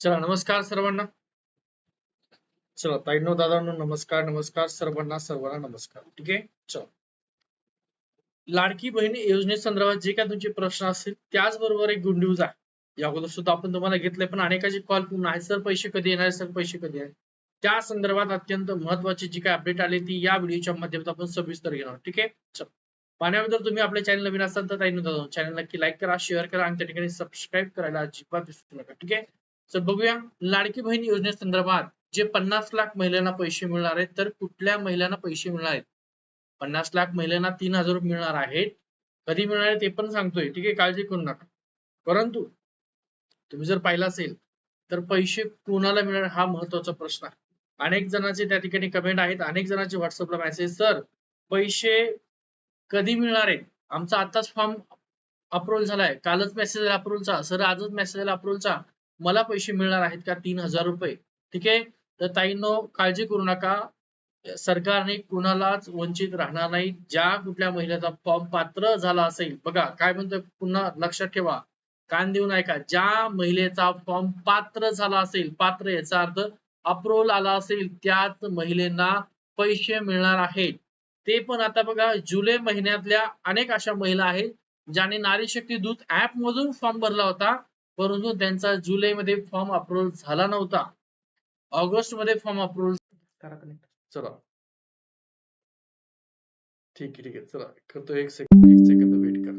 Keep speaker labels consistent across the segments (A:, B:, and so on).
A: चला नमस्कार सर्वांना. चला ताईनो दादांनो नमस्कार नमस्कार सर्वांना सर्वांना नमस्कार. ठीक आहे? चला. लाडकी बहीण योजनेसंदर्भात जे काय तुमचे प्रश्न असतील त्याचबरोबर एक गुड न्यूज आहे या अगोदर सुद्धा आपण तुम्हाला घेतले पण अनेकाचे कॉल पूर्ण आहे सर पैसे कधी येणार सर पैसे कधी आहे त्या संदर्भात अत्यंत महत्वाची जी काय अपडेट आली ती या व्हिडिओच्या माध्यमातून आपण सविस्तर घेणार ठीक आहे? चला. पाण्याबद्दल तुम्ही आपल्या चॅनल नवीन असाल तर ताईनो दादा चॅनल नक्की लाईक करा शेअर करा आणि त्या ठिकाणी सबस्क्राईब करायला अजिबात विसरू नका. ठीक आहे? तर बघूया लाडकी बहीण योजनेसंदर्भात जे पन्नास लाख महिलांना पैसे मिळणार आहेत तर कुठल्या महिलांना पैसे मिळणार आहेत? पन्नास लाख महिलांना तीन हजार रुपये मिळणार आहेत. कधी मिळणार आहे ते पण सांगतोय ठीक आहे? काळजी करू नका. परंतु तुम्ही जर पाहिलं असेल तर पैसे कोणाला मिळणार हा महत्त्वाचा प्रश्न आहे. अनेक जणांचे त्या ठिकाणी कमेंट आहेत अनेक जणांचे व्हॉट्सअपला मेसेज सर पैसे कधी मिळणार आहेत? आमचा आताच फॉर्म अप्रुव्हल झालाय. कालच मेसेज आला अप्रुव्हलचा सर आजच मेसेज आला अप्रुव्हलचा मला पैसे मिळणार आहेत का? तीन हजार रुपये. ठीक आहे? तर ताईंनो काळजी करू नका. सरकारने कुणालाच वंचित राहणार नाही. ज्या कुठल्या महिलेचा फॉर्म पात्र झाला असेल बघा काय म्हणतोय? पुन्हा लक्षात ठेवा. कान देऊन ऐका. ज्या महिलेचा फॉर्म पात्र झाला असेल पात्र याचा अर्थ अप्रुव्हल आला असेल त्याच महिलेना पैसे मिळणार आहेत. ते पण आता बघा जुलै महिन्यातल्या अनेक अशा महिला आहेत ज्याने नारी शक्ती दूत ऍप मधून फॉर्म भरला होता. परंतु त्यांचा जुलै मध्ये फॉर्म अप्रुव्हल झाला नव्हता. ऑगस्टमध्ये फॉर्म अप्रुव्हल करा connect. चला. ठीक आहे ठीक आहे. चला करतो एक सेकंद एक सेकंद वेट कर.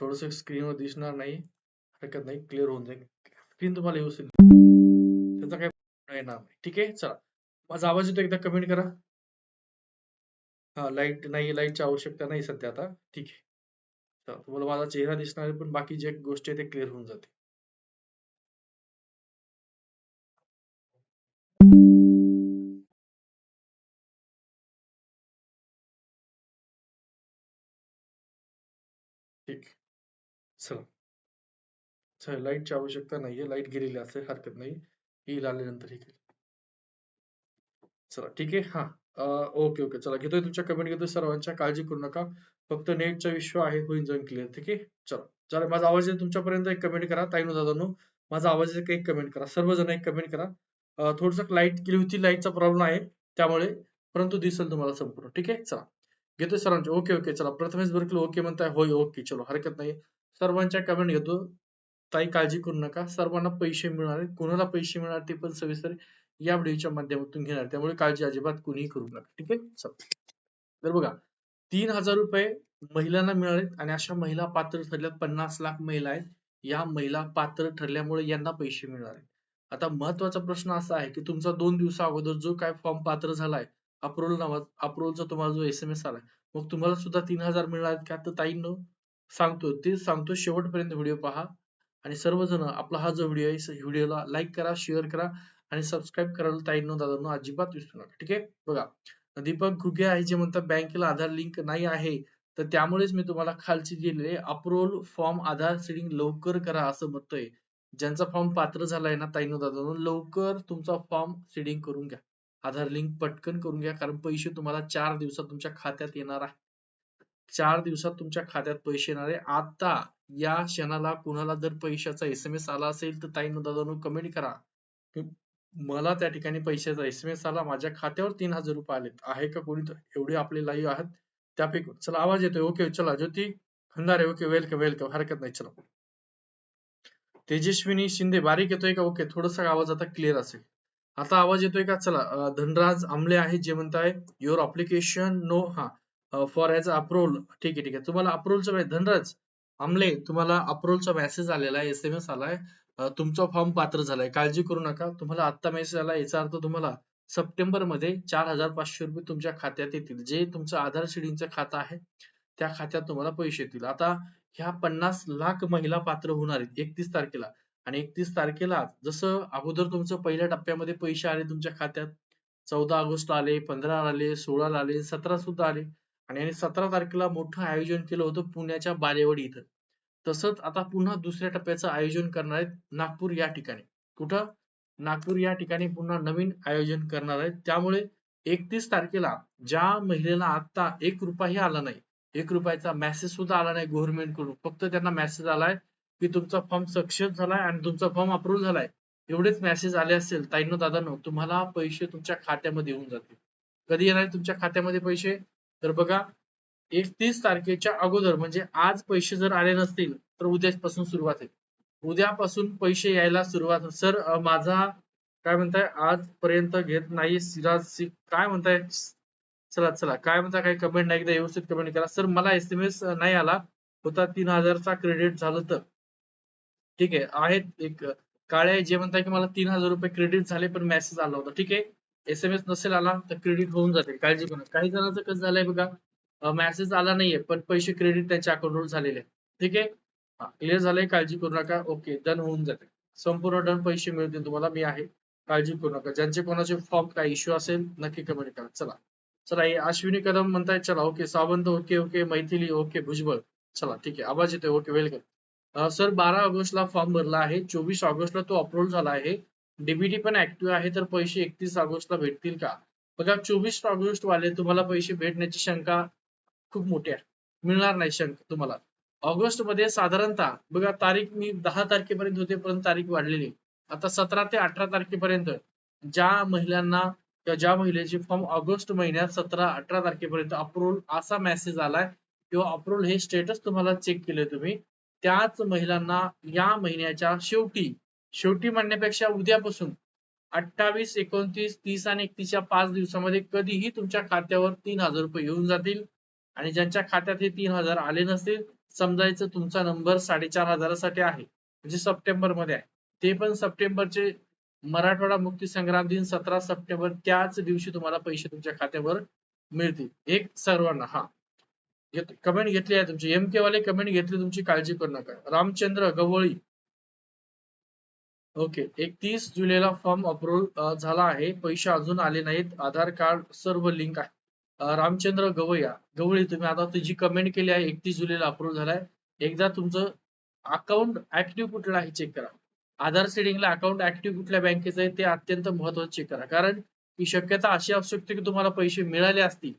A: थोडस स्क्रीनवर दिसणार नाही. हरकत नाही क्लिअर होऊन जाईल. स्क्रीन तुम्हाला व्यवस्थित त्याचा काही येणार नाही. ठीक आहे चला. माझा आवाज येतो एकदा कमेंट करा. हा लाईट नाही, लाईटची आवश्यकता नाही सध्या आता. ठीक आहे. चला तुम्हाला माझा चेहरा आहे, पण बाकी जे गोष्टी आहेत ते क्लिअर होऊन जाते ठीक चला. चला, लाईटची आवश्यकता नाहीये लाईट गेलेली असेल, हरकत नाही. येईल आल्यानंतर हे. चला, ठीक आहे? हा. Okay okay. चला घेतोय तुमच्या कमेंट घेतोय सर्वांच्या. काळजी करू नका. फक्त नेटचा विश्व आहे होईल जाईल क्लिअर ठीक आहे? चला चला माझा आवाज येतो तुमच्यापर्यंत एक कमेंट करा. ताईनो दादानो माझा आवाज येतो एक कमेंट करा. सर्वजण एक कमेंट करा. थोडस लाइट गेली होती लाईटचा प्रॉब्लेम आहे त्यामुळे परंतु दिसेल तुम्हाला संपूर्ण ठीक आहे? चला घेतोय सर्वांचे. ओके ओके चला. प्रथमेश बरकल ओके म्हणताय. होय ओके चलो हरकत नाही सर्वांच्या कमेंट घेतो. ताई काळजी करू नका. सर्वांना पैसे मिळणार कोणाला पैसे मिळणार ते पण सविस्तर या व्हिडिओच्या माध्यमातून घेणार. त्यामुळे काळजी अजिबात कुणीही करू नका. ठीक आहे? तर बघा तीन हजार रुपये महिलांना मिळाले आणि अशा महिला पात्र ठरल्या पन्नास लाख महिला आहेत. या महिला पात्र ठरल्यामुळे यांना पैसे मिळणार आहेत. आता महत्त्वाचा प्रश्न असा आहे की तुमचा दोन दिवसा अगोदर जो काय फॉर्म पात्र झालाय अप्रुव्हल नावा अप्रुव्हलचा तुम्हाला जो एस एम एस आलाय मग तुम्हाला सुद्धा तीन हजार मिळणार आहेत का? तर ताईंनो सांगतो ते सांगतो शेवटपर्यंत व्हिडिओ पहा. आणि सर्वजण आपला हा जो व्हिडिओ आहे व्हिडिओला लाईक करा शेअर करा. आणि सबस्क्राईब करायला ताईंनो दादांनो अजिबात विसरू नका ठीक आहे? बघा दीपक घुगे आहे जे म्हणतात बँकेला आधार लिंक नाही आहे तर त्यामुळेच मी तुम्हाला खालची दिलेले अप्रुव्हल फॉर्म आधार सीडिंग लवकर करा असं म्हणतोय. ज्यांचा फॉर्म पात्र झालाय ना ताईनो दादांनो लवकर तुमचा फॉर्म सीडिंग करून घ्या. आधार लिंक पटकन करून घ्या कारण पैसे तुम्हाला चार दिवसात तुमच्या खात्यात येणार आहे. चार दिवसात तुमच्या खात्यात पैसे येणार आहे. आता या क्षणाला कुणाला जर पैशाचा एस एम एस आला असेल तर ताईनो दादांनो कमेंट करा. मला त्या ठिकाणी पैशाचा एस एम एस आला. माझ्या खात्यावर तीन हजार रुपये आलेत. आहे का कोणी? एवढे आपले लाईव्ह आहात. त्यापैकी चला आवाज येतोय. ओके चला. Jyoti Khandare okay welcome welcome हरकत नाही. चला. तेजस्विनी शिंदे बारीक येतोय का? ओके थोडासा आवाज आता क्लिअर असेल. आता आवाज येतोय का? चला. धनराज आमले आहे. जे म्हणताय युअर अप्लिकेशन नो हा. फॉर एज अप्रुव्हल ठीक आहे ठीक आहे. तुम्हाला अप्रुव्हलचा धनराज आमले तुम्हाला अप्रुव्हलचा मेसेज आलेला आहे एस एम एस आलाय तुमचा फॉर्म पात्र झालाय. काळजी करू नका. तुम्हाला आता मेसेज आला याचा अर्थ तुम्हाला सप्टेंबरमध्ये चार हजार पाचशे रुपये तुमच्या खात्यात येतील. जे तुमचं आधार शेडिंगचं खातं आहे त्या खात्यात तुम्हाला पैसे येतील. आता ह्या पन्नास लाख महिला पात्र होणार आहेत एकतीस तारखेला. आणि एकतीस तारखेला जसं अगोदर तुमचं पहिल्या टप्प्यामध्ये पैसे आले तुमच्या खात्यात चौदा ऑगस्ट आले पंधरा आले सोळा आले सतरा सुद्धा आले. आणि सतरा तारखेला मोठं आयोजन केलं होतं पुण्याच्या बालेवाडी इथं. तसंच आता पुन्हा दुसऱ्या टप्प्याचं आयोजन करणार आहेत नागपूर या ठिकाणी. कुठं? नागपूर या ठिकाणी पुन्हा नवीन आयोजन करणार आहेत. त्यामुळे एकतीस तारखेला ज्या महिलेला आता एक रुपयाही आला नाही एक रुपयाचा मेसेज सुद्धा आला नाही गव्हर्नमेंटकडून. फक्त त्यांना मेसेज आलाय की तुमचा फॉर्म सक्सेस झालाय आणि तुमचा फॉर्म अप्रूव्ह झालाय. एवढेच मेसेज आले असेल ताईनो दादांनो तुम्हाला पैसे तुमच्या खात्यामध्ये येऊन जातील. कधी येणार तुमच्या खात्यामध्ये पैसे? तर बघा एकतीस तारखेच्या अगोदर म्हणजे आज पैसे जर आले नसतील तर उद्यापासून सुरुवात आहे. उद्यापासून पैसे यायला सुरुवात सर माझा काय म्हणताय आजपर्यंत घेत नाही सिराज सिंग. काय म्हणताय? चला चला काय म्हणता काही कमेंट नाही एकदा व्यवस्थित कमेंट करा. सर मला एस एम एस नाही आला होता तीन हजारचा क्रेडिट झालं तर. ठीक आहे आहेत एक काळे जे म्हणताय की मला तीन हजार रुपये क्रेडिट झाले पण मेसेज आला होता. ठीक आहे? एस एम एस नसेल आला तर क्रेडिट होऊन जाते. काळजी करू काही जणांचं कसं झालंय बघा मेसेज आला नाहीये पण पैसे क्रेडिट त्यांच्या अकाउंटवर झालेले ठीक आहे? क्लिअर झालंय? काळजी करू नका. ओके डन होऊन जाते. संपूर्ण डन पैसे मिळतील तुम्हाला. मी आहे. काळजी करू नका. ज्यांचे कोणाचे फॉर्म काय इश्यू असेल नक्की कमेंट करा. चला. चला हे अश्विनी कदम म्हणताय चला okay Sawant okay okay Maithili okay Bhujbal. चला ठीक आहे. आवाज येतोय ओके वेलकम सर बारा ऑगस्टला फॉर्म भरला आहे. चोवीस ऑगस्टला तो अप्रूव्ह झाला आहे. डीबीटी पण ऍक्टिव्ह आहे तर पैसे एकतीस ऑगस्टला भेटतील का? बघा चोवीस ऑगस्ट वाले तुम्हाला पैसे भेटण्याची शंका खूप मोठी आहे. मिळणार नाही शंका तुम्हाला. ऑगस्टमध्ये साधारणतः बघा तारीख मी दहा तारखेपर्यंत होते परंतु तारीख वाढलेली. आता सतरा ते अठरा तारखेपर्यंत ज्या महिलांना किंवा ज्या महिलेचे फॉर्म ऑगस्ट महिन्यात सतरा अठरा तारखेपर्यंत अप्रूव्हल असा मेसेज आलाय किंवा अप्रूव्हल हे स्टेटस तुम्हाला चेक केले तुम्ही त्याच महिलांना या महिन्याच्या शेवटी शेवटी म्हणण्यापेक्षा उद्यापासून अठ्ठावीस एकोणतीस तीस आणि एकतीसच्या पाच दिवसामध्ये कधीही तुमच्या खात्यावर तीन हजार रुपये येऊन जातील. आणि ज्यांच्या खात्यात हे तीन हजार आले नसतील समजायचं तुमचा नंबर साडेचार हजारासाठी आहे. म्हणजे सप्टेंबरमध्ये आहे. ते पण सप्टेंबरचे मराठवाडा मुक्ती संग्राम दिन सतरा सप्टेंबर त्याच दिवशी तुम्हाला पैसे तुमच्या खात्यावर मिळतील. एक सर्वांना हा. कमेंट घेतली आहे तुमची. एम के वाले कमेंट घेतली तुमची काळजी करू नका. रामचंद्र गवळी ओके एकतीस जुलैला फॉर्म अप्रूव्ह झाला आहे. पैसे अजून आले नाहीत. आधार कार्ड सर्व लिंक आहे. रामचंद्र गवया गवळी तुम्ही आता तुझी कमेंट केली आहे. एकतीस जुलैला अप्रूव्ह झालाय. एकदा तुमचं अकाउंट ऍक्टिव्ह कुठलं आहे चेक करा. आधार सेडिंगला अकाउंट ऍक्टिव्ह कुठल्या बँकेचं आहे ते अत्यंत महत्वाचं चेक करा. कारण की शक्यता अशी असू शकते की तुम्हाला पैसे मिळाले असतील.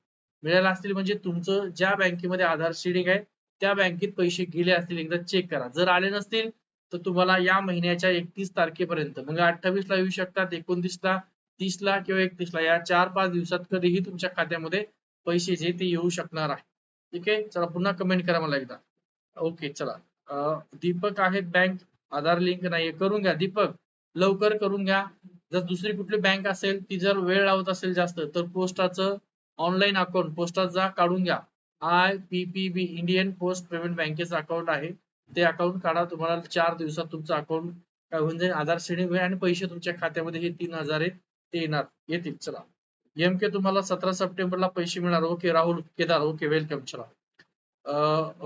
A: मिळाले असतील म्हणजे तुमचं ज्या बँकेमध्ये आधार सेडिंग आहे त्या बँकेत पैसे गेले असतील. एकदा चेक करा. जर आले नसतील तर तुम्हाला या महिन्याच्या एकतीस तारखेपर्यंत म्हणजे अठ्ठावीस ला येऊ शकतात एकोणतीस ला तीस ला किंवा एकतीस ला या चार पाच दिवसात कधीही तुमच्या खात्यामध्ये पैसे जे ते येऊ शकणार आहे. ठीक आहे? चला पुन्हा कमेंट करा मला एकदा. ओके चला. दीपक आहेत बँक आधार लिंक नाहीये. करून घ्या दीपक. लवकर करून घ्या. जर दुसरी कुठली बँक असेल ती जर वेळ लावत असेल जास्त तर पोस्टाचं ऑनलाईन अकाउंट पोस्टात जा काढून घ्या. I P P B Indian post payment बँकेचं अकाउंट आहे. ते अकाउंट काढा तुम्हाला चार दिवसात तुमचं अकाउंट काय होऊन जाईल. आधार श्रेणी होईल आणि पैसे तुमच्या खात्यामध्ये हे तीन हजार आहेत ते येणार येतील. चला. एम के तुम्हाला सतरा सप्टेंबरला पैसे मिळणार. Okay Rahul Kedar. Okay welcome चला.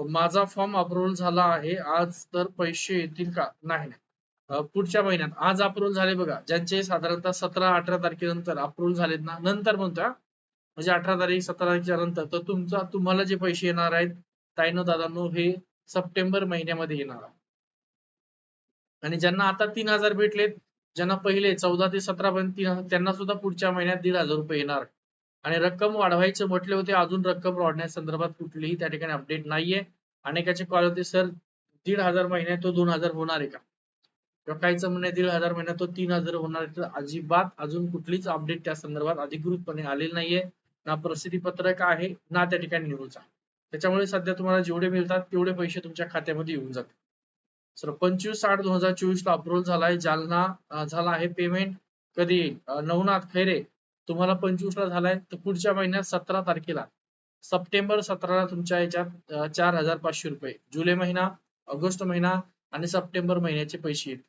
A: माझा फॉर्म अप्रुव्हल झाला आहे. आज तर पैसे येतील का? नाही पुढच्या महिन्यात. आज अप्रुव्हल झाले बघा. ज्यांचे साधारणतः सतरा अठरा तारखेनंतर अप्रुव्हल झालेत ना नंतर म्हणतोय म्हणजे अठरा तारीख सतरा तारखेच्या नंतर. तर तुमचा तुम्हाला जे पैसे येणार आहेत ताईनो दादांनो हे सप्टेंबर महिन्यामध्ये येणार आणि ज्यांना आता तीन हजार भेटलेत ज्यांना पहिले चौदा ते सतरा पर्यंत तीन त्यांना सुद्धा पुढच्या महिन्यात दीड हजार रुपये येणार. आणि रक्कम वाढवायचं म्हटले होते अजून रक्कम वाढण्यासंदर्भात कुठलीही त्या ठिकाणी अपडेट नाहीये. अनेकाचे कॉल होते सर दीड हजार महिन्यात तो दोन हजार होणार आहे का? किंवा काहीचं म्हणणे दीड हजार महिन्यात तो तीन हजार होणार आहे. तर अजिबात अजून कुठलीच अपडेट त्या संदर्भात अधिकृतपणे आलेली नाहीये. ना प्रसिद्धी पत्रक आहे ना त्या ठिकाणी न्यूज आहे. त्याच्यामुळे सध्या तुम्हाला जेवढे मिळतात तेवढे पैसे तुमच्या खात्यामध्ये येऊन जातात सर पंचवीस आठ दोन हजार चोवीस ला अप्रूव्हल झालाय जालना झाला आहे पेमेंट कधी नवनाथ खैरे तुम्हाला पंचवीस ला झालाय. तर पुढच्या महिन्यात सतरा तारखेला सप्टेंबर सतराला तुमच्या याच्यात चार हजार पाचशे रुपये. जुलै महिना ऑगस्ट महिना आणि सप्टेंबर महिन्याचे पैसे येतील.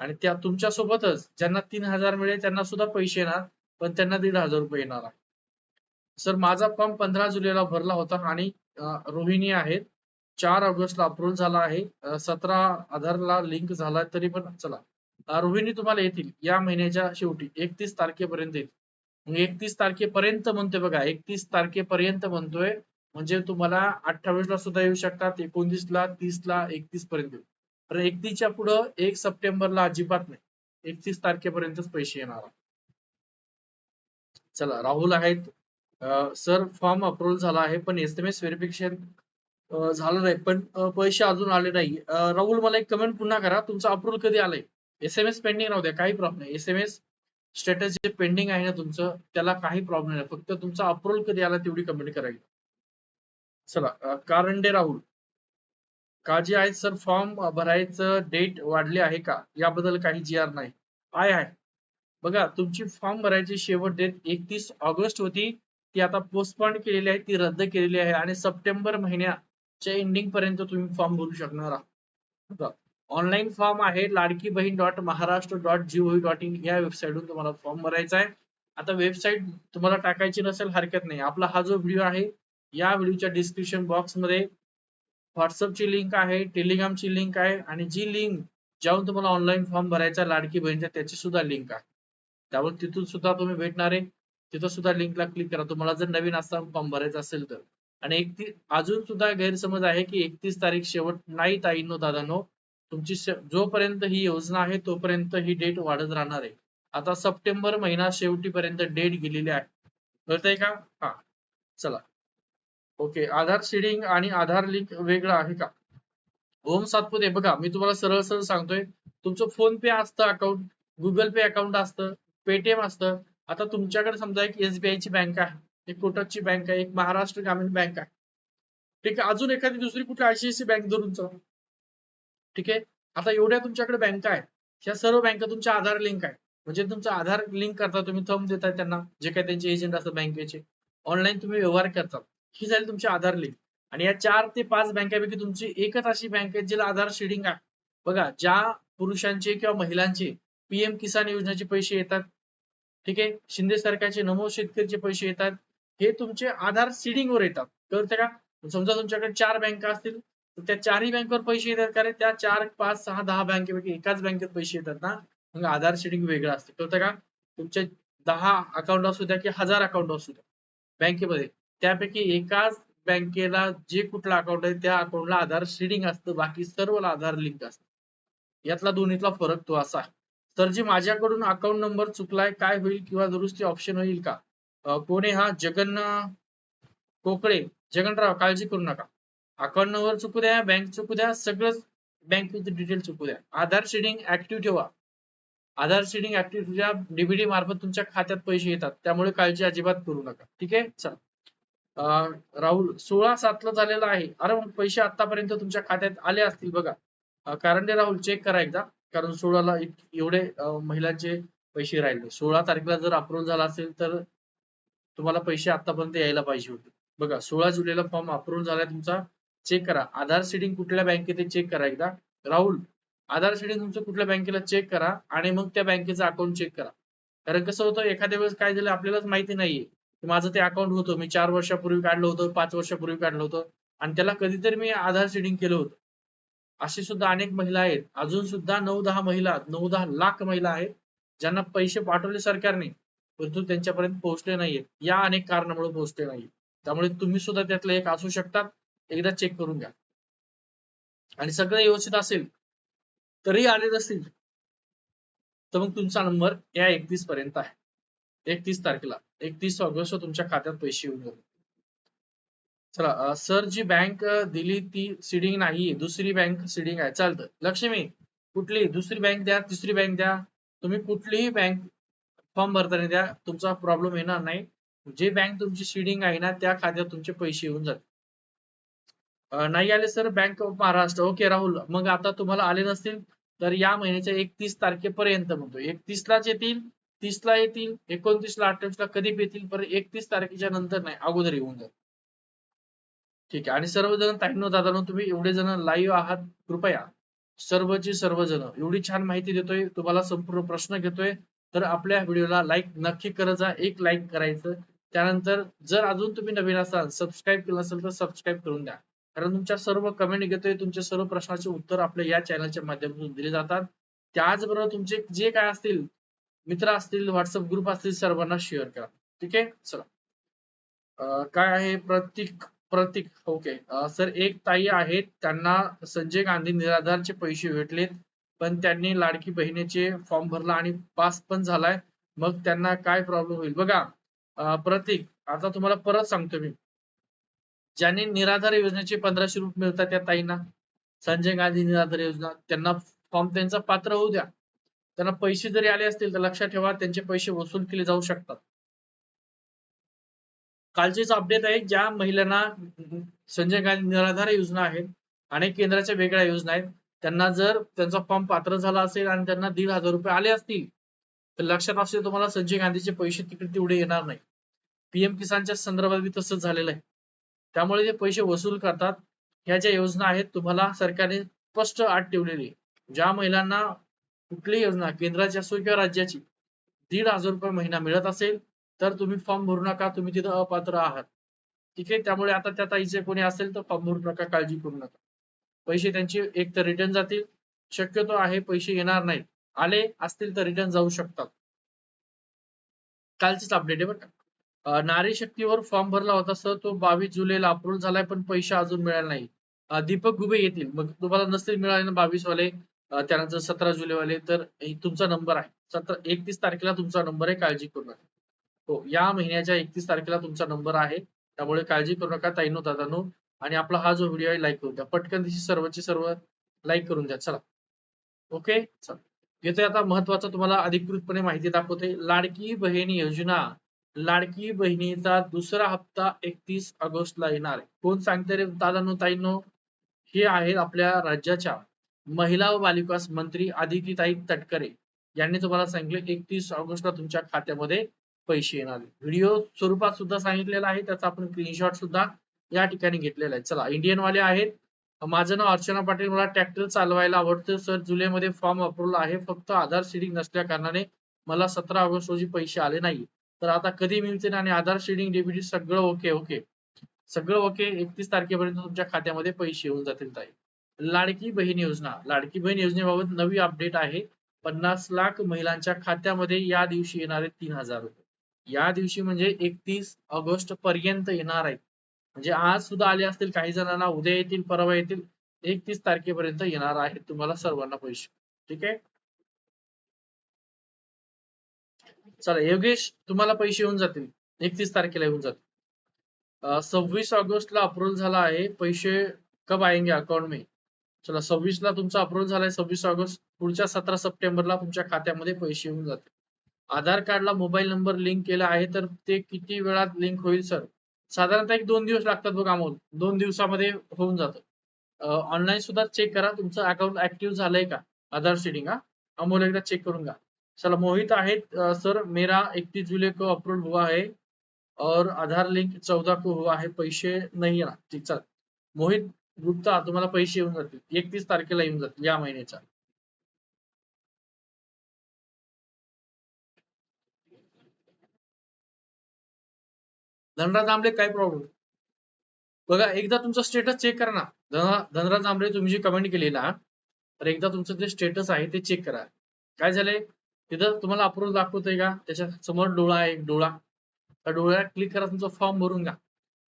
A: आणि त्या तुमच्या सोबतच ज्यांना तीन हजार मिळेल त्यांना सुद्धा पैसे येणार पण त्यांना दीड हजार रुपये येणार आहे. सर माझा फॉर्म पंधरा जुलैला भरला होता आणि रोहिणी आहेत. चार ऑगस्टला अप्रूव्हल झाला आहे. सतरा आधारला लिंक झाला तरी पण चला. रोहिणी तुम्हाला येतील या महिन्याच्या शेवटी. एकतीस तारखेपर्यंत येतील. एकतीस तारखेपर्यंत म्हणतोय बघा एकतीस तारखेपर्यंत म्हणतोय म्हणजे तुम्हाला अठ्ठावीस ला सुद्धा येऊ शकतात एकोणतीस ला तीस ला एकतीस पर्यंत पण एकतीसच्या पुढं एक सप्टेंबरला अजिबात नाही. एकतीस तारखेपर्यंतच पैसे येणार चला राहुल आहेत. सर फॉर्म अप्रूव्ह झाला आहे पण एस एम एस व्हेरिफिकेशन झालं नाही पण पैसे अजून आले नाही. राहुल मला एक कमेंट पुन्हा करा. तुमचं अप्रुव्हल कधी आलंय? एस एम एस पेंडिंग राहू द्या काही प्रॉब्लेम नाही. एस एम एस स्टेटस जे पेंडिंग आहे ना तुमचं त्याला काही प्रॉब्लेम नाही. फक्त तुमचा अप्रूव्हल कधी आला तेवढी कमेंट करावी. चला कारंडे राहुल. काळजी आहे सर फॉर्म भरायचं डेट वाढले आहे का? याबद्दल काही जी आर नाही. आहे बघा तुमची फॉर्म भरायची शेवट डेट एकतीस ऑगस्ट होती. ती आता पोस्टपॉन केलेली आहे ती रद्द केलेली आहे आणि सप्टेंबर महिन्याच्या एंडिंग पर्यंत तुम्ही फॉर्म भरू शकणार आहात. ऑनलाईन फॉर्म आहे Ladki Bahin dot Maharashtra dot GOV dot in या वेबसाईटवरून तुम्हाला फॉर्म भरायचा आहे. आता वेबसाईट तुम्हाला टाकायची नसेल हरकत नाही. आपला हा जो व्हिडिओ आहे या व्हिडिओच्या डिस्क्रिप्शन बॉक्समध्ये व्हॉट्सअपची लिंक आहे टेलिग्रामची लिंक आहे आणि जी लिंक ज्यावरून तुम्हाला ऑनलाईन फॉर्म भरायचा लाडकी बहीणचा त्याची सुद्धा लिंक आहे. त्यामुळे तिथून सुद्धा तुम्ही भेटणार आहे. तिथं सुद्धा लिंकला क्लिक करा. तुम्हाला जर नवीन असा फॉर्म भरायचा असेल तर. आणि एकतीस अजून सुद्धा गैरसमज आहे की एकतीस तारीख शेवट नाही ताईंनो दादांनो. तुमची जोपर्यंत ही योजना आहे तोपर्यंत ही डेट वाढत राहणार आहे. आता सप्टेंबर महिना शेवटीपर्यंत डेट गेलेली आहे. कळतंय का? हा. चला. ओके आधार सीडिंग आणि आधार लिंक वेगळं आहे का? ओम सातपुते बघा मी तुम्हाला सरळ सरळ सांगतोय. तुमचं फोन पे असतं अकाउंट गुगल पे अकाउंट असतं पेटीएम असतं आता तुमच्याकडे समजा एक एसबीआय ची बँक आहे एक कोटकची बँक आहे एक महाराष्ट्र ग्रामीण बँक आहे. ठीक आहे अजून एखादी दुसरी कुठली आयसीआयसी बँक धरून चला. ठीक आहे आता एवढ्या तुमच्याकडे बँका आहेत ह्या सर्व बँका तुमच्या आधार लिंक आहे म्हणजे तुमचा आधार लिंक करता तुम्ही थंब देताय त्यांना जे काही त्यांचे एजंट असतात बँकेचे ऑनलाईन तुम्ही व्यवहार करतात ही झाली तुमची आधार लिंक आणि या चार ते पाच बँकापैकी तुमची एकच अशी बँक आहे जिला आधार शेडिंग आहे. बघा ज्या पुरुषांचे किंवा महिलांचे पीएम किसान योजनेचे पैसे येतात ठीक आहे? शिंदे सरकारचे नमो शेतकरीचे पैसे येतात. हे तुमचे आधार सीडिंग वर येतात. कळतं का? समजा तुमच्याकडे चार बँका असतील तर त्या चारही बँकेवर पैसे येतात कारण त्या चार पाच सहा दहा बँकेपैकी एकाच बँकेत पैसे येतात ना? मग आधार सीडिंग वेगळं असतं. कळतं का? तुमचे दहा अकाउंट असू द्या की हजार अकाउंट असू द्या. बँकेमध्ये. त्यापैकी एकाच बँकेला जे कुठला अकाउंट आहे त्या अकाउंटला आधार सीडिंग असतं. बाकी सर्वला आधार लिंक असतं. यातला दोन्हीतला फरक तो असा आहे. तर जी माझ्याकडून अकाउंट नंबर चुकलाय काय होईल किंवा दुरुस्ती ऑप्शन होईल का? अं, कोण हा? जगन कोकळे जगनराव काळजी करू नका. अकाउंट नंबर चुकू द्या बँक चुकू द्या सगळंच बँकेचे डिटेल चुकू द्या. आधार शेडिंग ऍक्टिव्ह ठेवा. आधार शेडिंग ऍक्टिव्ह ठेवा डीबीडी मार्फत तुमच्या खात्यात पैसे येतात. त्यामुळे काळजी अजिबात करू नका. ठीक आहे? चला. राहुल सोळा सातला झालेला आहे. अरे मग पैसे आतापर्यंत तुमच्या खात्यात आले असतील बघा. कारण ते राहुल चेक करा एकदा. कारण सोळाला एवढे महिलांचे पैसे राहिले. सोळा तारखेला जर अप्रूव्ह झाला असेल तर तुम्हाला पैसे आतापर्यंत यायला पाहिजे होते. बघा सोळा जुलैला फॉर्म अप्रूव्ह झाला तुमचा चेक करा. आधार सीडिंग कुठल्या बँकेत चेक करा एकदा. राहुल आधार सीडिंग तुमचं कुठल्या बँकेला चेक करा आणि मग त्या बँकेचं अकाउंट चेक करा. कारण कसं होतं एखाद्या वेळेस काय झालं आपल्यालाच माहिती नाहीये. की माझं ते अकाउंट होतं. मी चार वर्षापूर्वी काढलं होतं पाच वर्षापूर्वी काढलं होतं. आणि त्याला कधीतरी मी आधार सीडिंग केलं होतं. अशी सुद्धा अनेक महिला आहेत. अजून सुद्धा नऊ दहा महिला नऊ दहा लाख महिला आहेत ज्यांना पैसे पाठवले सरकारने परंतु त्यांच्यापर्यंत पोहोचले नाहीयेत. या अनेक कारणामुळे पोहोचले नाही त्यामुळे तुम्ही सुद्धा त्यातलं एक असू शकतात. एकदा चेक करून घ्या. आणि सगळं व्यवस्थित असेल तरी आले असतील तर मग तुमचा नंबर या एकतीस पर्यंत आहे. एकतीस तारखेला. एकतीस ऑगस्ट तुमच्या खात्यात पैसे येऊन जातील. चला सर जी बँक दिली ती सिडिंग नाही दुसरी बँक सिडिंग आहे. चालतं. लक्ष्मी कुठली? दुसरी बँक द्या तिसरी बँक द्या. तुम्ही कुठलीही बँक फॉर्म भरताना द्या तुमचा प्रॉब्लेम येणार नाही. जे बँक तुमची सिडिंग आहे ना त्या खात्यात तुमचे पैसे येऊन जातील. नाही आले sir bank of Maharashtra. Okay Rahul. मग आता तुम्हाला आले नसतील तर या महिन्याच्या एकतीस तारखेपर्यंत म्हणतो. एकतीस लाच येतील तीस ला येतील एकोणतीस ला अठ्ठावीस ला कधी येतील पर एकतीस तारखेच्या नंतर नाही अगोदर येऊन जाईल ठीक आहे. आणि सर्वजण ताईंनो दादांनो तुम्ही एवढे जण लाईव्ह आहात कृपया. सर्वची सर्वजण. एवढी छान माहिती देतोय तुम्हाला संपूर्ण प्रश्न घेतोय. तर आपल्या व्हिडिओला लाईक नक्की करत जा. एक लाईक करायचं. त्यानंतर जर अजून तुम्ही नवीन असाल सबस्क्राईब केलं असेल तर सबस्क्राईब करून द्या. कारण तुमच्या सर्व कमेंट घेतोय तुमच्या सर्व प्रश्नाचे उत्तर आपल्या या चॅनलच्या माध्यमातून दिले जातात. त्याचबरोबर तुमचे जे काय असतील मित्र असतील व्हॉट्सअप ग्रुप असतील सर्वांना शेअर करा. ठीक आहे? चला. काय आहे? प्रतीक प्रतीक. ओके सर एक ताई आहेत. त्यांना संजय गांधी निराधारचे पैसे भेटलेत. पण त्यांनी लाडकी बहिणीचे फॉर्म भरला आणि पास पण झालाय. मग त्यांना काय प्रॉब्लेम होईल? बघा प्रतीक आता तुम्हाला परत सांगतो मी. ज्यांनी निराधार योजनेचे पंधराशे रुपये मिळतात त्या ताईंना संजय गांधी निराधार योजना त्यांना फॉर्म त्यांचा पात्र होऊ द्या. त्यांना पैसे जरी आले असतील तर लक्षात ठेवा त्यांचे पैसे वसूल केले जाऊ शकतात. कालचीच अपडेट आहे ज्या महिलांना संजय गांधी निराधार योजना आहे अनेक केंद्राच्या वेगळ्या योजना आहेत. त्यांना जर त्यांचा फॉर्म पात्र झाला असेल आणि त्यांना दीड हजार रुपये आले असतील तर लक्षात असेल तुम्हाला संजय गांधीचे पैसे तिकडे तेवढे येणार नाही. पीएम किसानच्या संदर्भात तसंच झालेलं आहे. त्यामुळे ते पैसे वसूल करतात. ह्या ज्या योजना आहेत तुम्हाला सरकारने स्पष्ट आठ ठेवलेली आहे. ज्या महिलांना कुठली योजना केंद्राची असो किंवा राज्याची दीड हजार रुपये महिना मिळत असेल तर तुम्ही फॉर्म भरू नका तुम्ही तिथं अपात्र आहात. ठीक आहे? त्यामुळे आता त्या आईचे कोणी असेल तर फॉर्म भरू नका काळजी करू नका. पैसे त्यांचे एक तर रिटर्न जातील. शक्यतो आहे पैसे येणार नाहीत. आले असतील तर रिटर्न जाऊ शकतात. कालचीच अपडेट आहे बरं का. नारी शक्तीवर फॉर्म भरला होता सर. तो बावीस जुलैला अप्रूव्ह झालाय पण पैसे अजून मिळाला नाही दीपक गुबे येतील. मग तुम्हाला नसतील मिळाले ना बावीस वाले त्यानंतर सतरा जुलै वाले तर तुमचा नंबर आहे. सतरा एकतीस तारखेला तुमचा नंबर आहे काळजी करू नका. हो या महिन्याच्या एकतीस तारखेला तुमचा नंबर आहे. त्यामुळे काळजी करू नका ताईनो दादानो. आणि आपला हा जो व्हिडिओ आहे लाईक करून द्या. पटकन दिशी सर्वचे सर्व लाईक करून द्या. चला. ओके चला. येते आता महत्त्वाचा तुम्हाला अधिकृतपणे माहिती दाखवते. लाडकी बहीण योजना. लाडकी बहिणीचा दुसरा हप्ता एकतीस ऑगस्टला येणार आहे. कोण सांगते रे दादानो ताईंनो? हे आहेत आपल्या राज्याच्या महिला व बालिकास मंत्री आदितीताई तटकरे. यांनी तुम्हाला सांगितले एकतीस ऑगस्टला तुमच्या खात्यामध्ये पैसे येणार व्हिडिओ स्वरूपात सुद्धा सांगितलेला आहे. त्याचा आपण स्क्रीनशॉट सुद्धा या ठिकाणी घेतलेला आहे. चला इंडियन वाले आहेत. माझं नाव अर्चना पाटील. मला ट्रॅक्टर चालवायला आवडतं. सर जुलैमध्ये फॉर्म अप्रूव्हल आहे. फक्त आधार शेडिंग नसल्या कारणाने मला सतरा ऑगस्ट रोजी पैसे आले नाही. तर आता कधी मिळतील आणि आधार शेडिंग डेबिट सगळं ओके ओके सगळं ओके एकतीस तारखेपर्यंत तुमच्या खात्यामध्ये पैसे येऊन जातील ताई. लाडकी बहीण योजना. लाडकी बहीण योजनेबाबत नवी अपडेट आहे. पन्नास लाख महिलांच्या खात्यामध्ये या दिवशी येणारे तीन हजार रुपये. या दिवशी म्हणजे एकतीस ऑगस्ट पर्यंत येणार आहेत म्हणजे आज सुद्धा आले असतील काही जणांना उद्या येतील परवा येतील एकतीस तारखेपर्यंत येणार आहेत तुम्हाला सर्वांना पैसे. ठीक आहे? चला योगेश तुम्हाला पैसे येऊन जातील. एकतीस तारखेला येऊन जातील. सव्वीस ऑगस्टला अप्रूव्हल झाला आहे. पैसे कब आएंगे अकाउंट मे? चला सव्वीस ला तुमचा अप्रूव्हल झालाय सव्वीस ऑगस्ट पुढच्या सतरा सप्टेंबरला तुमच्या खात्यामध्ये पैसे येऊन जातील. आधार कार्डला मोबाईल नंबर लिंक केला आहे तर ते किती वेळात लिंक होईल सर? साधारणतः एक दोन दिवस लागतात बघा अमोल दोन दिवसामध्ये होऊन जातं. ऑनलाईन सुद्धा चेक करा. तुमचं अकाउंट ऍक्टिव्ह झालंय का? आधार सीडिंग हा? अमोल एकदा चेक करून घ्या. चला मोहित आहेत. सर मेरा इकतीस जुलै को अप्रूव्ह हुआ है और आधार लिंक चौदा को हुआ है. पैसे नाही येणार. ठीक चल. मोहित गुप्ता तुम्हाला पैसे येऊन जातील. एकतीस तारखेला येऊन जातील या महिन्याच्या. धनराज आंबले काय प्रॉब्लेम बघा एकदा तुमचा स्टेटस चेक करा ना. धन- धनराज आंबळे तुम्ही जी कमेंट केली ना तर एकदा तुमचं जे स्टेटस आहे ते चेक करा. काय झालंय? तिथं तुम्हाला अप्रूव्ह दाखवतोय का? त्याच्यासमोर डोळा आहे एक डोळा. त्या डोळ्याला क्लिक करा तुमचा फॉर्म भरून घ्या.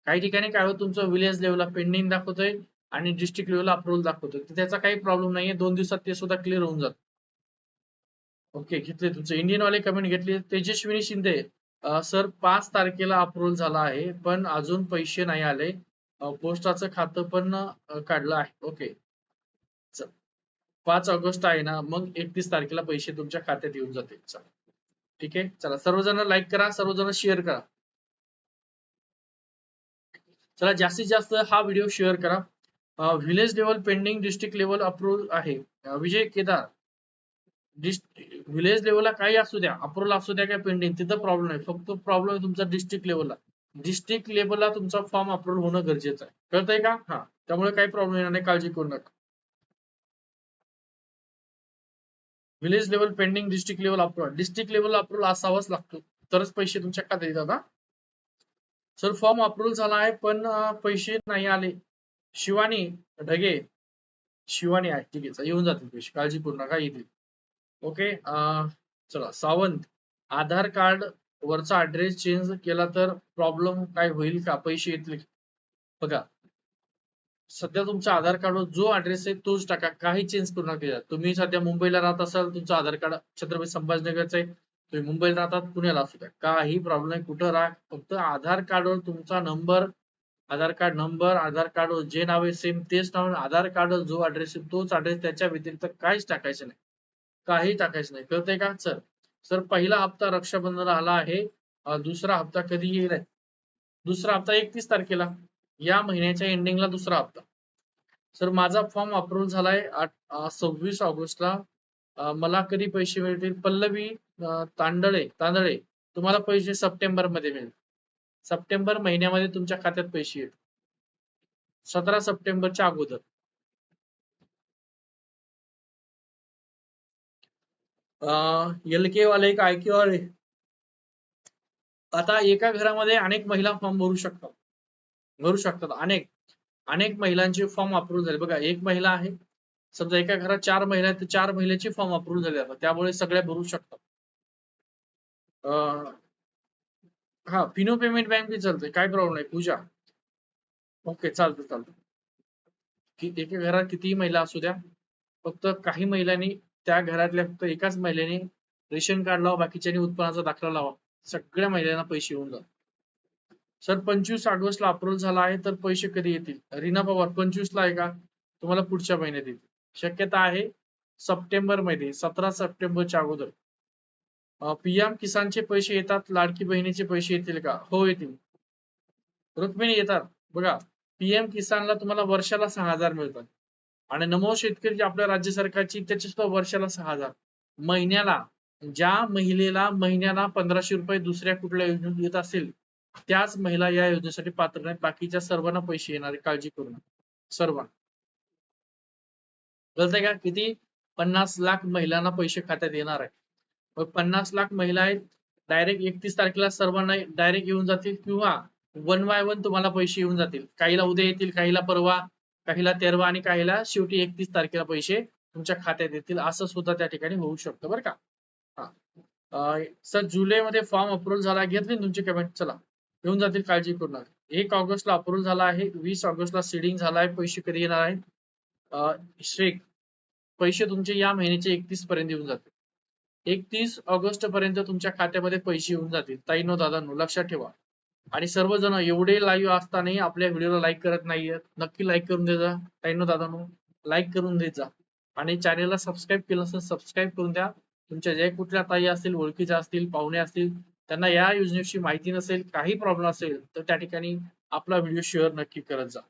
A: काही ठिकाणी काय होतं? तुमचं विलेज लेवलला पेंडिंग दाखवतोय आणि डिस्ट्रिक्ट लेवलला अप्रूव्हल दाखवतोय. त्याचा काही प्रॉब्लेम नाहीये. दोन दिवसात ते सुद्धा क्लिअर होऊन जात. ओके घेतले तुमचं. इंडियन वाले कमेंट घेतली. तेजस्विनी शिंदे सर पाच तारखेला अप्रूव्हल झाला आहे पण अजून पैसे नाही आले. पोस्टाचं खातं पण काढलं आहे. ओके. पाच ऑगस्ट आहे ना मग एकतीस तारखेला पैसे तुमच्या खात्यात येऊन जातील. चला. ठीक आहे? चला सर्वजण लाईक करा सर्वजण शेअर करा. चला जास्तीत जास्त हा व्हिडिओ शेअर करा. Village level pending district level approve आहे. विजय केदार. विलेज लेवलला काही असू द्या अप्रूव्हल असू द्या काय पेंडिंग तिथं प्रॉब्लेम नाही. फक्त प्रॉब्लेम आहे तुमचा डिस्ट्रिक्ट लेवलला डिस्ट्रिक्ट लेवलला तुमचा फॉर्म अप्रूव्ह होणं गरजेचं आहे. कळतंय का? हा. त्यामुळे काही प्रॉब्लेम येणार नाही. काळजी करू नका. Village level pending district level approval district level approval असावाच लागतो. तरच पैसे तुमच्या खात्यात येतात हा. सर फॉर्म अप्रूव्हल झाला आहे पण पैसे नाही आले. शिवानी ढगे. शिवानी आहे ठीक आहे. येऊन जातील पैसे. काळजी करू नका येतील. ओके चला सावंत आधार कार्ड वरचा ऍड्रेस चेंज केला तर प्रॉब्लेम काय होईल का? पैसे येतील बघा सध्या तुमच्या आधार कार्डवर जो ऍड्रेस आहे तोच टाका काही चेंज करू नका तुम्ही सध्या मुंबईला राहत असाल तुमचं आधार कार्ड छत्रपती संभाजीनगरचं आहे तुम्ही मुंबईला राहतात पुण्याला असू द्या. काही प्रॉब्लेम नाही कुठं राहा फक्त आधार कार्डवर तुमचा number Aadhaar card number Aadhaar कार्डवर जे नाव आहे सेम तेच नाव आधार कार्डवर जो ऍड्रेस आहे तोच ऍड्रेस त्याच्या व्यतिरिक्त काहीच टाकायचं नाही. काही टाकायचं नाही. कळतंय का? सर सर पहिला हप्ता रक्षाबंधन आला आहे. दुसरा हप्ता कधी येईल दुसरा हप्ता एकतीस तारखेला. या महिन्याच्या एंडिंगला दुसरा हप्ता. सर माझा फॉर्म अप्रूव्ह झालाय सव्वीस ऑगस्टला. मला कधी पैसे मिळतील? पल्लवी तांदळे तांदळे तुम्हाला पैसे सप्टेंबरमध्ये मिळतील सप्टेंबर महिन्यामध्ये तुमच्या खात्यात पैसे येतील. सतरा सप्टेंबरच्या अगोदर. एल के वाले एक आयके वाले. आता एका घरामध्ये अनेक महिला फॉर्म भरू शकतात. भरू शकतात. अनेक. अनेक महिलांचे फॉर्म अप्रूव्ह झाले. बघा एक महिला आहे. समजा एका घरात चार महिला आहेत तर चार महिलांचे फॉर्म अप्रूव्ह झाले आता. त्यामुळे सगळ्या भरू शकतात. हा फिनो पेमेंट बँक बी चालते काय प्रॉब्लेम नाही. पूजा. ओके चालतं चालतं कि एका घरात कितीही महिला असू द्या फक्त काही महिलांनी त्या घरातल्या फक्त एकाच महिलेने रेशन कार्ड लावा बाकीच्यांनी उत्पन्नाचा दाखला लावा. सगळ्या महिलांना पैसे येऊन जातात. सर पंचवीस ऑगस्टला अप्रूव्हल झाला आहे तर पैसे कधी येतील? रीना पवार पंचवीस ला आहे का? तुम्हाला पुढच्या महिन्यात येतील. शक्यता आहे सप्टेंबरमध्ये सतरा सप्टेंबरच्या अगोदर. पीएम किसानचे पैसे येतात लाडकी बहिणीचे पैसे येतील का? हो येतील. रुक्मिणी येतात. बघा पीएम किसानला तुम्हाला वर्षाला सहा हजार मिळतात. आणि नमो शेतकरी आपल्या राज्य सरकारची त्याची सुद्धा वर्षाला सहा हजार. महिन्याला ज्या महिलेला महिन्याला पंधराशे रुपये दुसऱ्या कुठल्या योजनेत येत असेल त्याच महिला या योजनेसाठी पात्र नाही बाकीच्या सर्वांना पैसे येणार काळजी करू नका. सर्वांना. का? किती? पन्नास लाख महिलांना पैसे खात्यात येणार आहे मग पन्नास लाख महिला आहेत डायरेक्ट एकतीस तारखेला सर्वांना डायरेक्ट येऊन जातील किंवा वन बाय वन तुम्हाला पैसे येऊन जातील. काहीला उद्या येतील काहीला परवा. काहीला तेरवा आणि काहीला शेवटी एकतीस तारखेला पैसे तुमच्या खात्यात येतील. असं सुद्धा त्या ठिकाणी होऊ शकतं बरं का? हा. सर जुलैमध्ये फॉर्म अप्रूव्ह झाला. घेतली तुमची कमेंट चला. येऊन जातील काळजी करू नका. एक ऑगस्टला अप्रूव्ह झाला आहे. वीस ऑगस्टला सीडिंग झाला आहे. पैसे कधी येणार आहेत? श्रेक पैसे तुमचे या महिन्याचे एकतीस पर्यंत येऊन जातील. एकतीस ऑगस्ट पर्यंत तुमच्या खात्यामध्ये पैसे येऊन जातील. ताईनो दादांनो लक्षात ठेवा. आणि सर्वजण एवढे लाईव्ह असतानाही आपल्या व्हिडिओला लाईक करत नाहीयेत. नक्की लाईक करून दे जा ताईनो दादांनो. लाईक करून देत जा आणि चॅनेलला सबस्क्राईब केलं असेल सबस्क्राईब करून द्या. तुमच्या जे कुठल्या ताई असतील ओळखीच्या असतील पाहुणे असतील त्यांना या योजनेविषयी माहिती नसेल काही प्रॉब्लेम असेल तर त्या ठिकाणी आपला व्हिडिओ शेअर नक्की करत जा.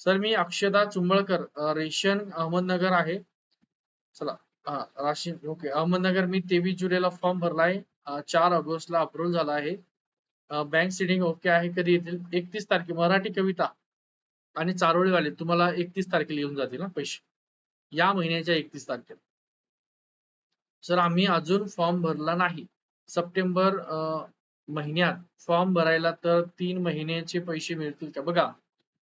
A: सर मी अक्षदा चुंबळकर रेशन अहमदनगर आहे. चला हा राशीन ओके. अहमदनगर मी तेवीस जुलैला फॉर्म भरलाय. आहे चार ऑगस्टला अप्रूव्ह झाला आहे. बँक सिडिंग ओके आहे? कधी येतील? एकतीस तारखे मराठी कविता आणि चारोळीवाले. तुम्हाला एकतीस तारखेला येऊन जातील ना पैसे. या महिन्याच्या एकतीस तारखेला. सर आम्ही अजून फॉर्म भरला नाही सप्टेंबर अं, महिन्यात फॉर्म भरायला तर तीन महिन्याचे पैसे मिळतील का? बघा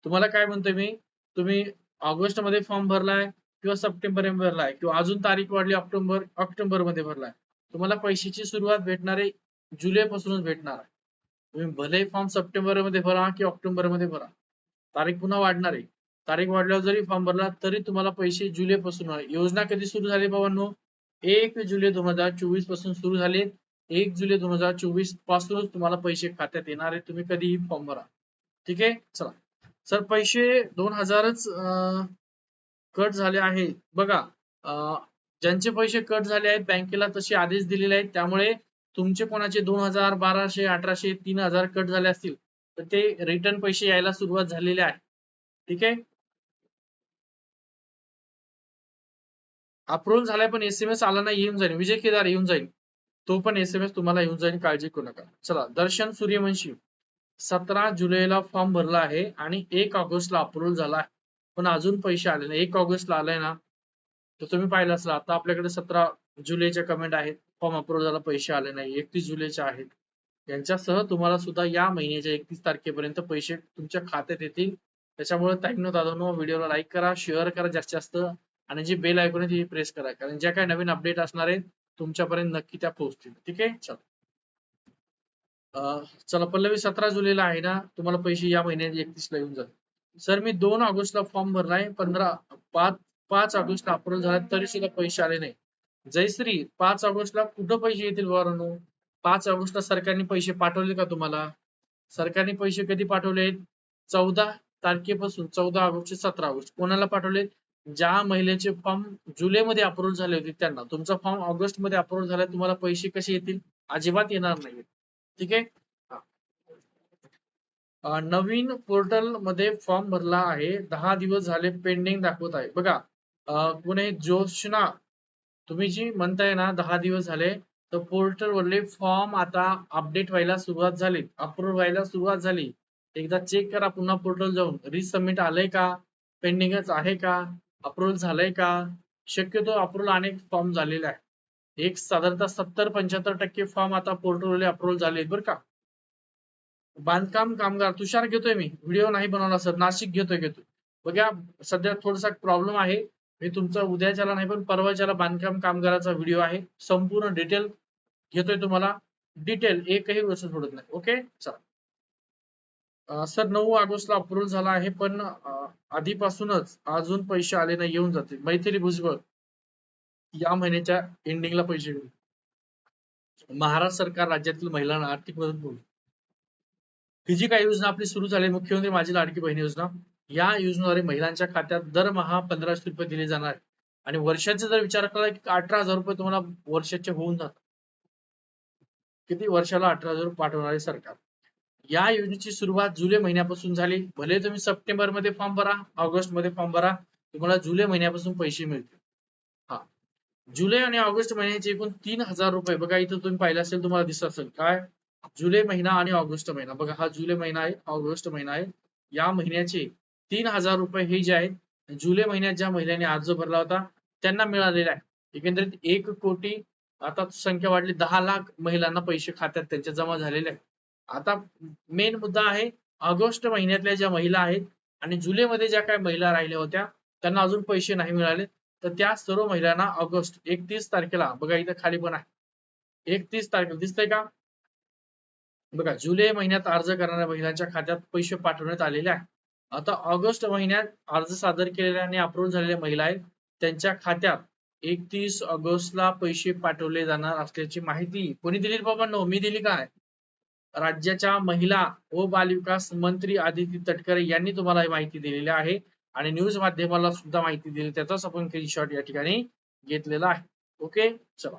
A: तुम्हाला काय म्हणतोय मी? तुम्ही ऑगस्टमध्ये फॉर्म भरलाय किंवा सप्टेंबरमध्ये भरलाय किंवा अजून तारीख वाढली ऑक्टोबर ऑक्टोबरमध्ये भरलाय. तुम्हाला पैशाची सुरुवात भेटणार आहे जुलै पासूनच भेटणार आहे. तुम्ही भले फॉर्म सप्टेंबरमध्ये भरा की ऑक्टोबरमध्ये भरा. तारीख पुन्हा वाढणार आहे. तारीख वाढल्यावर जरी फॉर्म भरला तरी तुम्हाला पैसे जुलै पासून योजना कधी सुरू झाली बाबांनो? एक जुलै दोन हजार चोवीसपासून सुरू झाले. एक जुलै दोन हजार चोवीस पासूनच तुम्हाला पैसे खात्यात येणार आहे तुम्ही कधीही फॉर्म भरा. ठीक आहे? चला. सर पैसे दोन हजारच कट झाले आहे बघा ज्यांचे पैसे कट झाले आहेत बँकेला तसे आदेश दिलेले आहेत. त्यामुळे तुमचे कोणाचे दोन हजार बाराशे अठराशे तीन हजार कट झाले असतील तर ते रिटर्न पैसे यायला सुरुवात झालेले आहे. ठीक आहे? अप्रूव्ह झालाय पण एसएमएस आला नाही येऊन जाईल. विजय केदार येऊन जाईल. तो पण एसएमएस तुम्हाला येऊन जाईल काळजी करू नका. चला दर्शन सूर्यवंशी. सतरा जुलैला फॉर्म भरला आहे आणि एक ऑगस्टला अप्रूव्ह झाला आहे. पण अजून पैसे आले नाही. एक ऑगस्टला आलाय ना तर तुम्ही पाहिलं असला आता आपल्याकडे सतरा जुलैच्या कमेंट आहेत. फॉर्म अप्रूव्ह झाला पैसे आले नाही एकतीस जुलैचे आहेत. यांच्यासह तुम्हाला सुद्धा या महिन्याच्या एकतीस तारखेपर्यंत पैसे तुमच्या खात्यात येतील. त्याच्यामुळे ताईंनो दादानो व्हिडिओला लाईक करा शेअर करा जास्तीत जास्त आणि जी बेल ऐकून आहे ती प्रेस करा. कारण ज्या काही नवीन अपडेट असणार आहेत तुमच्यापर्यंत नक्की त्या पोहोचतील. ठीक आहे? चला. चला पल्लवी सतरा जुलैला आहे ना तुम्हाला पैसे या महिन्यात एकतीस ला येऊन जातील. सर मी दोन ऑगस्टला फॉर्म भरलाय पंधरा पाच पाच ऑगस्टला अप्रूव्ह झाला तरी सुद्धा पैसे आले नाही. जयश्री पाच ऑगस्टला कुठं पैसे येतील बरं पाच ऑगस्टला सरकारने पैसे पाठवले का तुम्हाला? सरकारने पैसे कधी पाठवले चौदा तारखेपासून चौदा ऑगस्ट ते सतरा ऑगस्ट. कोणाला पाठवले? ज्या महिलेचे फॉर्म जुलैमध्ये अप्रूव्ह झाले होते त्यांना. तुमचा फॉर्म ऑगस्टमध्ये अप्रूव्ह झाला तुम्हाला पैसे कसे येतील? अजिबात येणार नाही ठीक आहे? नवीन पोर्टलमध्ये फॉर्म भरला आहे. दहा दिवस झाले पेंडिंग दाखवत आहे. बघा अं, कोणी तुम्ही जी म्हणताय ना दहा दिवस झाले तर पोर्टल वरले फॉर्म आता अपडेट व्हायला सुरुवात झाली अप्रूव्ह व्हायला सुरुवात झाली. एकदा चेक करा पुन्हा पोर्टल जाऊन. रिसबमिट आलंय का? पेंडिंगच आहे का? अप्रूव्हल झालंय का? शक्यतो अप्रूव्हल अनेक फॉर्म झालेले आहे एक साधारणतः सत्तर पंच्याहत्तर टक्के फॉर्म आता पोर्टलवरले अप्रूव्हल झाले बरं का. बांधकाम कामगार तुषार घेतोय मी. व्हिडिओ नाही बनवला सर नाशिक घेतोय घेतोय. बघा सध्या थोडासा प्रॉब्लेम आहे. मी तुमचा उद्याच्याला नाही पण परवाच्याला बांधकाम कामगाराचा व्हिडिओ आहे संपूर्ण डिटेल घेतोय तुम्हाला. डिटेल एकही गोष्ट सोडत नाही. ओके चला. सर नऊ ऑगस्टला अप्रूव्हल झाला आहे पण आधीपासूनच अजून पैसे आले नाही येऊन जातील. मैथिली भुजबळ या महिन्याच्या एंडिंगला पैसे मिळतील महाराष्ट्र सरकार राज्यातील महिलांना आर्थिक मदत बोलू ही जी काही योजना आपली सुरू झाली मुख्यमंत्री माझी लाडकी बहीण योजना या योजनेद्वारे महिलांच्या खात्यात दरमहा पंधराशे रुपये दिले जाणार. आहे आणि वर्षाचे जर विचार केला की अठरा हजार रुपये तुम्हाला वर्षाचे होऊन जातात. किती वर्षाला अठरा हजार रुपये पाठवणार आहे सरकार? या योजनेची सुरुवात जुलै महिन्यापासून झाली. भले तुम्ही सप्टेंबरमध्ये फॉर्म भरा ऑगस्टमध्ये फॉर्म भरा तुम्हाला जुलै महिन्यापासून पैसे मिळतील. हा. जुलै आणि ऑगस्ट महिन्याचे एकूण तीन हजार रुपये. बघा इथं तुम्ही पाहिलं असेल तुम्हाला दिसत असेल. काय? जुलै महिना आणि ऑगस्ट महिना. बघा हा जुलै महिना आहे ऑगस्ट महिना आहे. या महिन्याचे तीन हजार रुपये हे जे आहेत जुलै महिन्यात ज्या महिलांनी अर्ज भरला होता त्यांना मिळालेला आहे. एकंदरीत एक कोटी आता संख्या वाढली दहा लाख महिलांना पैसे खात्यात त्यांच्या जमा झालेले आहेत. आता मेन मुद्दा आहे ऑगस्ट महिन्यातल्या ज्या महिला आहेत आणि जुलैमध्ये ज्या काही महिला राहिल्या होत्या त्यांना अजून पैसे नाही मिळाले. तर त्या सर्व महिलांना ऑगस्ट एकतीस तारखेला बघा इथं खाली पण आहे. एकतीस तारखेला दिसतंय का? बघा जुलै महिन्यात अर्ज करणाऱ्या महिलांच्या खात्यात पैसे पाठवण्यात आलेले आहे. आता ऑगस्ट महिन्यात अर्ज सादर केलेल्या आणि अप्रूव्ह झालेल्या महिला आहेत. त्यांच्या खात्यात एकतीस ऑगस्टला पैसे पाठवले जाणार असल्याची माहिती कोणी दिली बाबांनो? मी दिली काय? राज्याच्या महिला व बालविकास मंत्री आदिती तटकरे यांनी तुम्हाला ही माहिती दिलेली आहे आणि न्यूज माध्यमाला सुद्धा माहिती दिली. त्याचाच आपण स्क्रीनशॉट या ठिकाणी घेतलेला आहे. ओके चला.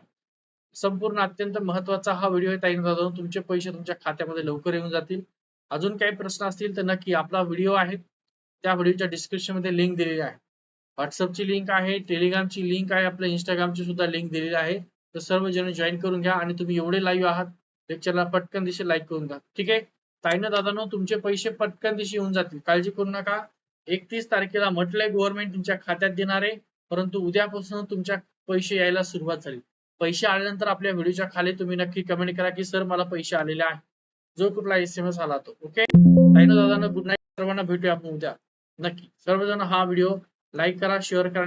A: संपूर्ण अत्यंत महत्त्वाचा हा व्हिडिओ आहे. ताईन दादा तुमचे पैसे तुमच्या खात्यामध्ये लवकर येऊन जातील. अजून काही प्रश्न असतील तर नक्की आपला व्हिडिओ आहे. त्या व्हिडिओच्या डिस्क्रिप्शनमध्ये लिंक दिलेली आहे. व्हॉट्सअपची लिंक आहे टेलिग्रामची लिंक आहे आपल्या इंस्टाग्रामची सुद्धा लिंक दिलेली आहे. तर सर्व जण जॉईन करून घ्या आणि तुम्ही एवढे लाईव्ह आहात लेक्चरला पटकन दिशे लाईक करून घ्या. ठीक आहे? ताईनं दादानो तुमचे पैसे पटकन दिशी येऊन जातील. काळजी करू नका. एकतीस तारखेला म्हटलंय गव्हर्नमेंट तुमच्या खात्यात देणार आहे. परंतु उद्यापासून तुमच्या पैसे यायला सुरुवात झाली. पैसे आल्यानंतर आपल्या व्हिडिओच्या खाली तुम्ही नक्की कमेंट करा की सर मला पैसे आलेले आहे जो कुठला एस एम एस आला तो. ओके ताईनं गुड नाईट सर्वांना भेटूया आपण उद्या. नक्की. सर्वजण हा व्हिडिओ लाईक करा शेअर करा.